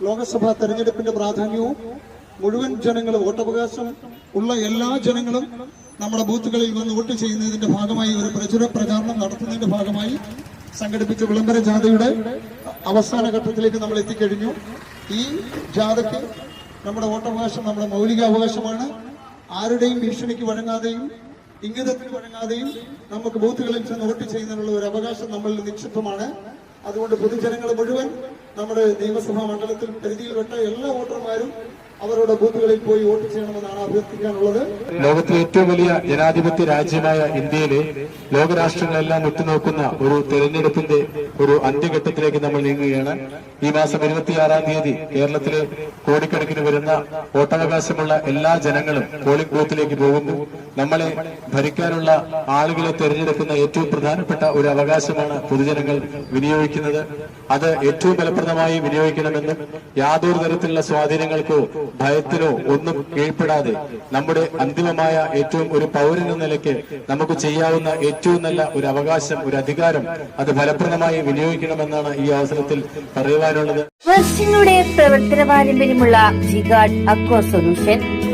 ലോക്സഭാ തെരഞ്ഞെടുപ്പിന്റെ പ്രാധാന്യവും മുഴുവൻ ജനങ്ങളും വോട്ടവകാശം ഉള്ള എല്ലാ ജനങ്ങളും നമ്മുടെ ബൂത്തുകളിൽ വന്ന് വോട്ട് ചെയ്യുന്നതിന്റെ ഭാഗമായി ഒരു പ്രചുര പ്രചാരണം നടത്തുന്നതിന്റെ ഭാഗമായി സംഘടിപ്പിച്ച വിളംബര ജാഥയുടെ അവസാന ഘട്ടത്തിലേക്ക് നമ്മൾ എത്തിക്കഴിഞ്ഞു. ഈ ജാഥയ്ക്ക് നമ്മുടെ വോട്ടവകാശം നമ്മുടെ മൗലിക അവകാശമാണ് ആരുടെയും ഭീഷണിക്ക് വഴങ്ങാതെയും ഇംഗിതത്തിന് വഴങ്ങാതെയും നമുക്ക് ബൂത്തുകളിൽ ചെന്ന് വോട്ട് ചെയ്യുന്നതിനുള്ള ഒരു അവകാശം നമ്മളിൽ നിക്ഷിപ്തമാണ്. അതുകൊണ്ട് പൊതുജനങ്ങൾ മുഴുവൻ നമ്മുടെ നിയമസഭാ മണ്ഡലത്തിൽ പരിധിയിൽപ്പെട്ട എല്ലാ വോട്ടർമാരും അവരുടെ ബൂത്തുകളിൽ പോയി വോട്ട് ചെയ്യണമെന്നാണ് അഭ്യർത്ഥിക്കാനുള്ളത്. ലോകത്തിലെ ഏറ്റവും വലിയ ജനാധിപത്യ രാജ്യമായ ഇന്ത്യയിലെ ലോകരാഷ്ട്രങ്ങളെല്ലാം ഉറ്റുനോക്കുന്ന ഒരു തെരഞ്ഞെടുപ്പിന്റെ ഒരു അന്ത്യഘട്ടത്തിലേക്ക് നമ്മൾ നീങ്ങുകയാണ്. ഈ മാസം ഇരുപത്തിയാറാം തീയതി കേരളത്തിലെ കോടിക്കണക്കിന് വരുന്ന വോട്ടവകാശമുള്ള എല്ലാ ജനങ്ങളും പോളിംഗ് ബൂത്തിലേക്ക് പോകുന്നു. നമ്മളെ ഭരിക്കാനുള്ള ആളുകളെ തെരഞ്ഞെടുക്കുന്ന ഏറ്റവും പ്രധാനപ്പെട്ട ഒരു അവകാശമാണ് പൊതുജനങ്ങൾ വിനിയോഗിക്കുന്നത്. അത് ഏറ്റവും ഫലപ്രദമായി വിനിയോഗിക്കണമെന്നും യാതൊരു തരത്തിലുള്ള സ്വാധീനങ്ങൾക്കോ ഭയത്തിനോ ഒന്നും കീഴ്പ്പെടാതെ നമ്മുടെ അന്തിമമായ ഏറ്റവും ഒരു പൗരൻ എന്ന നിലയ്ക്ക് നമുക്ക് ചെയ്യാവുന്ന ഏറ്റവും നല്ല ഒരു അവകാശം ഒരു അധികാരം അത് ഫലപ്രദമായി വിനിയോഗിക്കണമെന്നാണ് ഈ അവസരത്തിൽ പറയുവാനുള്ളത്. വർഷങ്ങളുടെ പ്രവർത്തന പാരമ്പര്യമുള്ള സൊല്യൂഷൻ